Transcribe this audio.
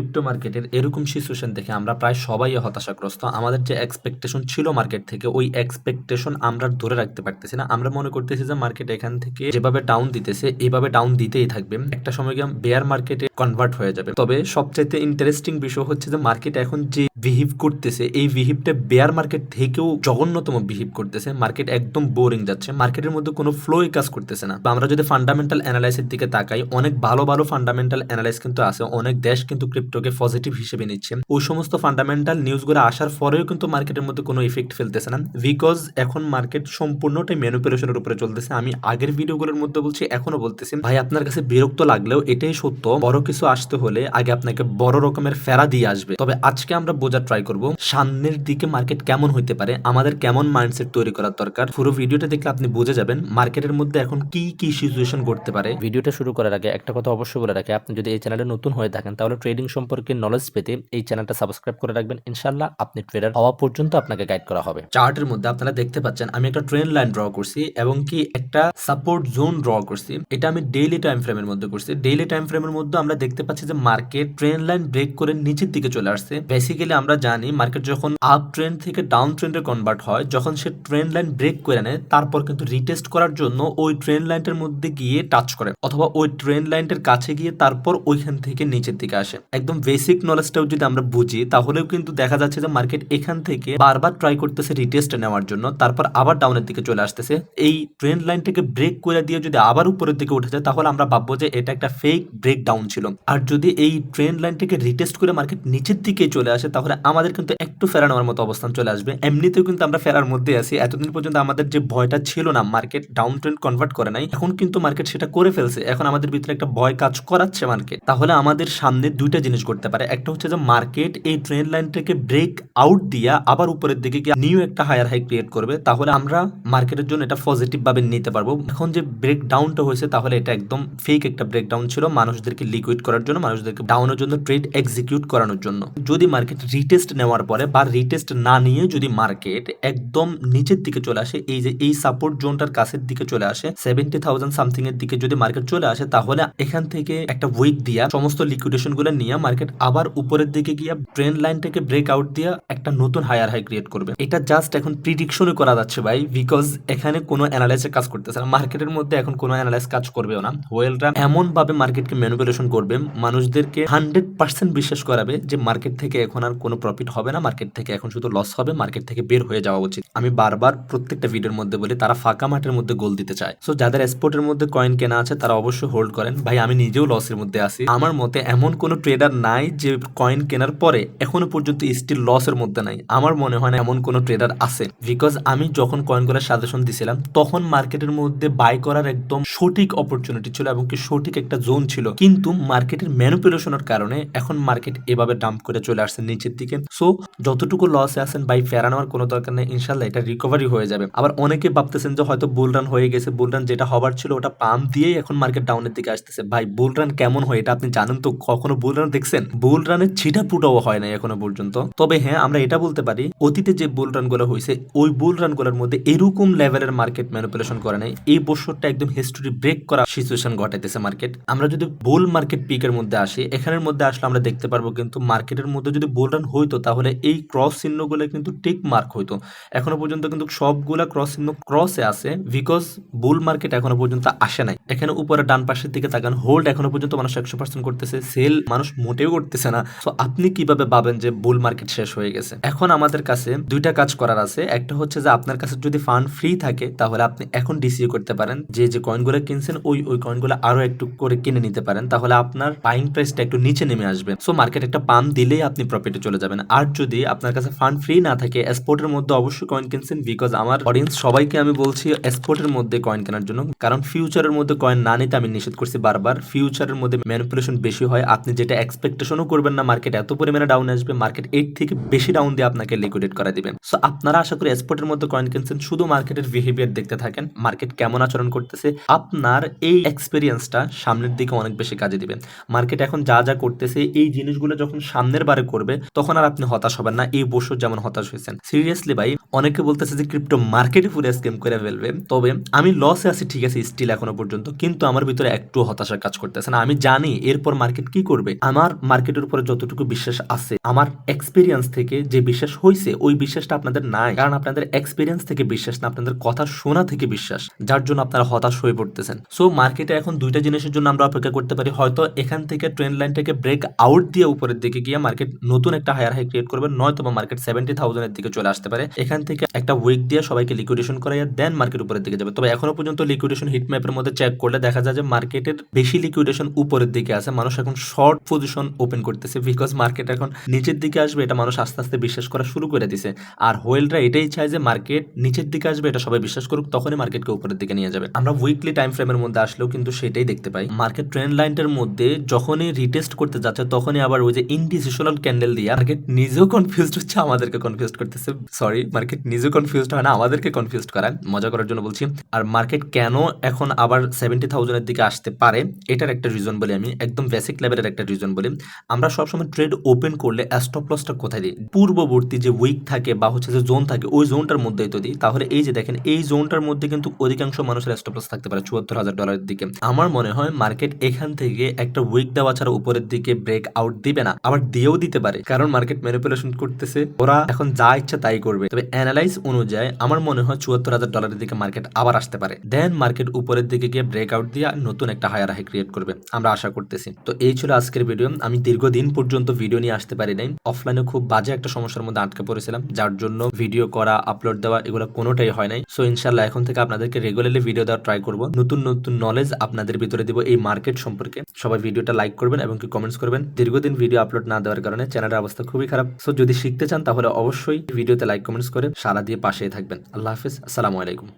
Crypto মার্কেটের এরকম situation দেখে আমরা প্রায় সবাই হতাশাগ্রস্ত। আমাদের যে এক্সপেকটেশন ছিল মার্কেট থেকে, ওই এক্সপেকটেশন আমরা ধরে রাখতে পারতেছি না। আমরা মনে করতেছি যে মার্কেট এখান থেকে যেভাবে ডাউন দিতেছে, এভাবে ডাউন দিতেই থাকবে। একটা সময় গিয়ে বেয়ার মার্কেটে কনভার্ট হয়ে যাবে। তবে সবচাইতে ইন্টারেস্টিং বিষয় হচ্ছে যে মার্কেট এখন যে বিহিভ করতেছে, এই বিহিভটা বেয়ার মার্কেট থেকেও জঘন্যতম বিহিভ করতেছে। মার্কেট একদম বোরিং যাচ্ছে। মার্কেটের মধ্যে কোনো ফ্লোই কাজ করতেছে না। আমরা যদি ফান্ডামেন্টাল অ্যানালাইসের দিকে তাকাই, অনেক ভালো ভালো ফান্ডামেন্টাল অ্যানালাইস কিন্তু আছে। অনেক দেশ কিন্তু ক্রিপ্টোকে পজিটিভ হিসেবে নিচ্ছে। ওই সমস্ত ফান্ডামেন্টাল নিউজগুলো আসার পরেও কিন্তু মার্কেটের মধ্যে কোনো ইফেক্ট ফেলতেছে না। বিকজ এখন মার্কেট সম্পূর্ণটাই ম্যানুপুলেশনের উপরে চলতেছে। আমি আগের ভিডিওগুলোর মধ্যে বলছি, এখনও বলতেছি। ভাই, আপনার কাছে বিরক্ত লাগলেও এটাই সত্য। বড় কিছু আসতে হলে আগে আপনাকে বড় রকমের ফেরা দিয়ে আসবে। তবে আজকে আমরা বোঝার ট্রাই করব। সামনের দিকে মার্কেট কেমন হইতে পারে আমাদের কেমন মাইন্ডসেট তৈরি করার দরকার পুরো ভিডিওটা দেখলে আপনি বুঝে যাবেন মার্কেটের মধ্যে এখন কি কি সিচুয়েশন ঘটতে পারে। ভিডিওটা শুরু করার আগে একটা কথা অবশ্যই বলে রাখি আপনি যদি এই চ্যানেলে নতুন হয়ে থাকেন তাহলে ট্রেডিং সম্পর্কে নলেজ পেতে এই চ্যানেলটা সাবস্ক্রাইব করে রাখবেন। ইনশাল্লাহ আপনি ট্রেডার হওয়া পর্যন্ত আপনাকে গাইড করা হবে। চার্টের মধ্যে আপনারা দেখতে পাচ্ছেন আমি একটা ট্রেন লাইন ড্র করছি এবং কি একটা সাপোর্ট জোন ড্র করছি। এটা আমি ডেইলি টাইম ফ্রেমের মধ্যে করছি। ডেইলি টাইম ফ্রেমের মধ্যে আমরা দেখতে পাচ্ছি যে মার্কেট ট্রেন লাইন ব্রেক করে নিচের দিকে চলে আসছে। বেসিক্যালি আমরা জানি, মার্কেট যখন আপ ট্রেন্ড থেকে ডাউন ট্রেন্ডে কনভার্ট হয়, যখন সে ট্রেন লাইন ব্রেক করে নেয়, তারপর কিন্তু রিটেস্ট করার জন্য ওই ট্রেন লাইনটার মধ্যে গিয়ে টাচ করে, অথবা ওই ট্রেন লাইনটার কাছে গিয়ে তারপর ওইখান থেকে নিচের দিকে আসে। একদম বেসিক নলেজটাও যদি আমরা বুঝি, তাহলেও কিন্তু দেখা যাচ্ছে যে মার্কেট এখান থেকে বারবার ট্রাই করতেছে রিটেস্ট নেওয়ার জন্য, তারপর আবার ডাউনের দিকে চলে আসতেছে। এই ট্রেন লাইনটাকে ব্রেক করে দিয়ে যদি আবার উপরের দিকে উঠে যায়, তাহলে আমরা ভাববো যে এটা একটা ফেক ব্রেক ডাউন ছিল। আর যদি এই ট্রেন লাইনটাকে রিটেস্ট করে মার্কেট নিচের দিকে চলে আসে, তাহলে আমাদের কিন্তু একটু ফেরা নেওয়ার মতো অবস্থান চলে আসবে। এমনিতেও কিন্তু আমরা ফেরার মধ্যে আছি। এতদিন পর্যন্ত আমাদের যে ভয়টা ছিল না মার্কেট ডাউন ট্রেন্ড কনভার্ট করে নাই, এখন কিন্তু মার্কেট সেটা করে ফেলছে। এখন আমাদের ভিতরে একটা ভয় কাজ করাচ্ছে মার্কেট তাহলে আমাদের সামনে দুইটা জিনিস করতে পারে। একটা হচ্ছে যে মার্কেট এই ট্রেন লাইনটাকে ব্রেক আউট দিয়া আবার উপরের দিকে গিয়ে নিউ একটা হায়ার হাই ক্রিয়েট করবে। তাহলে আমরা মার্কেটের জন্য এটা পজিটিভ ভাবে নিতে পারব। এখন যে ব্রেক ডাউনটা হয়েছে, তাহলে এটা একদম ফেক একটা ব্রেক ডাউন ছিল মানুষদেরকে লিকুইড করার জন্য, মানুষদেরকে ডাউনের জন্য ট্রেড এক্সিকিউট করানোর জন্য। যদি মার্কেট রিটেস্ট নেওয়ার পরে বা রিটেস্ট না নিয়ে যদি মার্কেট একদম নিচের দিকে চলে আসে, এই যে, এই সাপোর্ট জোনটার কাছের দিকে চলে আসে সেভেন্টি থাউজেন্ড সামথিং এর দিকে যদি মার্কেট চলে আসে, তাহলে এখান থেকে একটা উইক দিয়া সমস্ত লিকুইডেশনগুলো নিয়ে মার্কেট আবার উপরের দিকে গিয়ে ট্রেন লাইনটাকে ব্রেক আউট দিয়ে একটা নতুন হায়ার হাই ক্রিয়েট করবে। এটা জাস্ট এখন প্রিডিকশনই করা যাচ্ছে ভাই বিকজ এখানে কোনো অ্যানালাইসের কাজ করতেছে না। মার্কেটের মধ্যে এখন কোনো অ্যানালাইস কাজ করবেও না। ওয়েলরা এমন ভাবে মার্কেটকে ম্যানুপুলেশন করবে, মানুষদেরকে হান্ড্রেড পার্সেন্ট বিশ্বাস করাবে যে মার্কেট থেকে এখন আর কোনো প্রফিট হবে না মার্কেট থেকে এখন শুধু লস হবে মার্কেট থেকে বের হয়ে যাওয়া উচিত। আমি বারবার প্রত্যেকটা ভিডিওর মধ্যে বলি, তারা ফাঁকা মাঠের মধ্যে গোল দিতে চায়। সো যাদের স্পোর্টের মধ্যে কয়েন কেনা আছে, তারা অবশ্যই হোল্ড করেন। ভাই, আমি নিজেও লসের মধ্যে আছি। আমার মতে এমন কোনো ট্রেডার নাই যে কয়েন কেনার পরে এখনও পর্যন্ত স্টিল লসের মধ্যে নাই। আমার মনে হয় না এমন কোনো ট্রেডার আছে। বিকজ আমি যখন কয়েনগুলোর সাজেশন দিছিলাম, তখন মার্কেটের মধ্যে বাই করার একদম সঠিক অপরচুনিটি ছিল এবং কি সঠিক একটা জোন ছিল। কিন্তু মার্কেটের ম্যানুপুলেশনের কারণে এখন মার্কেট এভাবে ডাম্প করে চলে আসছে নিচের দিকে সো যতটুকু লসে আছেন বাই ফেরা নেওয়ার কোনো দরকার নেই ইনশাল্লাহ এটা রিকভারি হয়ে যাবে। আবার অনেকে ভাবতেছেন যে হয়তো বুল রান হয়ে গেছে বুল রান যেটা হবার ছিল ওটা পাম্প দিয়েই এখন মার্কেট ডাউনের দিকে আসতেছে। ভাই বুল রান কেমন হয় এটা আপনি জানেন তো? কখনো বুল রান দেখছেন? বুল রানের ছিটা ফুটাও হয় না এখনও পর্যন্ত। তবে হ্যাঁ আমরা এটা বলতে পারি, অতীতে যে বুল রানগুলো হয়েছে, ওই বুল রানগুলোর মধ্যে এরকম লেভেলের মার্কেট ম্যানুপুলেশন করে নাই। এই বছরটা একদম হিস্টোরি ব্রেক করা সিচুয়েশন ঘটাইতেছে মার্কেট আমরা যদি বুল মার্কেট পিকের মধ্যে আসি, এখানের মধ্যে আসলে আমরা দেখতে পারব কিন্তু মার্কেটের মধ্যে যদি বুল রান হইতো, তাহলে এই ক্রস চিহ্নগুলো কিন্তু টিক মার্ক হইতো। এখনও পর্যন্ত কিন্তু সবগুলা ক্রস চিহ্ন ক্রসে আছে বিকজ বুল মার্কেট এখনও পর্যন্ত আসে নাই। এখানে উপরে ডান পাশের দিকে তাকান হোল্ড এখনও পর্যন্ত মানুষ একশো পার্সেন্ট করতেছে সেল মানুষ মোটেও করতেছে না। তো আপনি কীভাবে ভাবেন যে বুল মার্কেট শেষ হয়ে গেছে? এখন আমাদের কাছে দুইটা কাজ করার আছে। একটা হচ্ছে যে আপনার কাছে যদি ফান্ড ফ্রি থাকে, তাহলে আপনি এখন ডিসিও করতে পারেন। যে যে কয়েনগুলো কিনছেন, ওই ওই কয়েনগুলো আরও একটু করে কিনে নিতে পারেন। তাহলে আপনার বাইং প্রাইসটা একটু নিচে নেমে আসবে। সো মার্কেট একটা পাম্প দিলেই আপনি প্রফিটে চলে যাবেন। আর যদি আপনার কাছে ফান্ড ফ্রি না থাকে স্পোর্টের মধ্যে অবশ্যই কয়েন কিনছেন বিকজ আমার অডিয়েন্স সবাইকে আমি বলছি স্পোর্টের মধ্যে কয়েন কেনার জন্য। কারণ ফিউচারের মধ্যে কয়েন না নিতে আমি নিষেধ করছি বারবার। ফিউচারের মধ্যে ম্যানিপুলেশন বেশি হয়। আপনি যেটা এক্সপেকটেশনও করবেন না মার্কেট এত পরিমাণে ডাউন আসবে মার্কেট এইট থেকে বেশি ডাউন দিয়ে আপনাকে লিকুইডেট করে দিবেন সো আপনারা আশা করি স্পোর্টের মধ্যে কয়েন কিনছেন, শুধু মার্কেটের বিহেভিয়ার দেখতে থাকেন। মার্কেট কেমন আচরণ করতেছে, আপনার এই এক্সপিরিয়েন্সটা সামনের দিকে অনেক বেশি কাজে দিবেন মার্কেট এখন যা যা করতেছে, এই জিনিসগুলো যখন সামনের বারে করবে তখন আর আপনি হতাশ হবেন না। এই বছর যেমন হতাশ হয়েছেন। সিরিয়াসলি ভাই, অনেকে বলতেছে যে ক্রিপ্টো মার্কেটে পুরো স্ক্যাম করে ফেলবে। তবে আমি লসে আছি, ঠিক আছে স্টিল এখনও পর্যন্ত। কিন্তু আমার ভিতরে একটু হতাশা কাজ করতেছে না। আমি জানি এরপর মার্কেট কি করবে। আমার মার্কেটের উপরে যতটুকু বিশ্বাস আছে, আমার এক্সপিরিয়েন্স থেকে যে বিশ্বাস হয়েছে ওই বিশ্বাসটা আপনাদের নাই। কারণ আপনাদের এক্সপিরিয়েন্স থেকে বিশ্বাস না, আপনাদের কথা শোনা থেকে বিশ্বাস, যার জন্য আপনারা হতাশ হয়ে পড়তেছেন। সো মার্কেটে এখন দুইটা জিনিসের জন্য আমরা অপেক্ষা করতে পারি। হয়তো এখান থেকে ট্রেন্ড লাইনটাকে ব্রেক আউট দিয়ে উপরের দিকে গিয়ে মার্কেট নতুন একটা হায়ার হাই ক্রিয়েট করবে নয় নয়তো মার্কেট সেভেন্টি থাউজেন্ডের দিকে চলে আসতে পারে। এখান থেকে একটা উইক দিয়ে সবাইকে লিকুইডেশন করাইয়া দেন মার্কেট উপরের দিকে যাবে। তবে এখনও পর্যন্ত লিকুইডেশন হিট ম্যাপের মধ্যে চেক করলে দেখা যায় যে মার্কেটের বেশি লিকুইডেশন উপরের দিকে আছে। মানুষ এখন শর্ট পজিশন ওপেন করতেছে বিকজ মার্কেট এখন নিচের দিকে আসবে, এটা মানুষ আস্তে আস্তে বিশ্বাস করা শুরু করে দিছে। আর হোয়েলরা এটাই চায় যে মার্কেট নিচের দিকে আসবে, এটা সবাই বিশ্বাস করুক, তখনই মার্কেটকে উপরের দিকে নিয়ে যাবে। আমরা উইকলি টাইম ফ্রেমের মধ্যে আসলেও কিন্তু সেটাই দেখতে পাই। মার্কেট ট্রেন্ড লাইনটার মধ্যে যখনই রিটেস্ট করতে যাচ্ছে, তখনই আবার ওই যে ইনডিসিশনাল ক্যান্ডেল দিয়ে মার্কেট নিজেও কনফিউজড হচ্ছে, আমাদেরকে কনফিউজ করতেছে। সরি মার্কেট নিজেও কনফিউজড হয় না, আমাদেরকে কনফিউজ করায়। মজা করার জন্য বলছি। আর মার্কেট কেন এখন আবার সেভেন্টি থাউজেন্ডের দিকে আসতে পারে, এটার একটা রিজন বলি আমি, একদম বেসিক লেভেলের একটা রিজন বলি। আমরা সবসময় ট্রেড ওপেন করলে স্টপ লসটা কোথায় দিই? পূর্ববর্তী যে উইক থাকে বা হচ্ছে যে জোন থাকে, ওই জোনটার মধ্যেই তো দিই। তাহলে এই যে দেখেন, এই জোনটার মধ্যে কিন্তু অধিকাংশ মানুষের স্টপ লস থাকতে পারে, চুয়াত্তর হাজার ডলারের দিকে। আমার মনে হয় মার্কেট এখান থেকে একটা উইক দেওয়া ছাড়া উপরের দিকে ব্রেক আউট দিবে না, আবার দিয়েও দিতে পারে। কারণ মার্কেট ম্যানিপুলেশন করতেছে, ওরা এখন যা ইচ্ছা তাই করবে। তবে অ্যানালাইজ অনুযায়ী আমার মনে হয় চুয়াত্তর হাজার ডলারের দিকে মার্কেট আবার আসতে পারে। দেন মার্কেট উপরের দিকে গিয়ে ব্রেক আউট দিয়ে নতুন একটা হায়ার হাই ক্রিয়েট করবে, আমরা আশা করতেছি। তো এই ছিল আজকের ভিডিও আমি দীর্ঘদিন পর্যন্ত ভিডিও নিয়ে আসতে পারি নাই। অফলাইনে খুব বাজে একটা সমস্যার মধ্যে আটকে পড়েছিলাম, যার জন্য ভিডিও করা আপলোড দেওয়া এগুলো কোনোটাই হয় নাই। সো ইনশাল্লাহ এখন থেকে আপনাদেরকে রেগুলারলি ভিডিও দেওয়া ট্রাই করব। নতুন নতুন নলেজ আপনাদের ভিতরে দিব এই মার্কেট সম্পর্কে। সবাই ভিডিওটা লাইক করবেন এবং কি কমেন্টস করবেন। দীর্ঘদিন ভিডিও আপলোড না দেওয়ার কারণে চ্যানেলের অবস্থা খুবই খারাপ। সো যদি শিখতে চান, তাহলে অবশ্যই ভিডিওতে লাইক কমেন্টস করে সারা দিয়ে পাশে থাকবেন। আল্লাহ হাফিজ। আসসালামু আলাইকুম।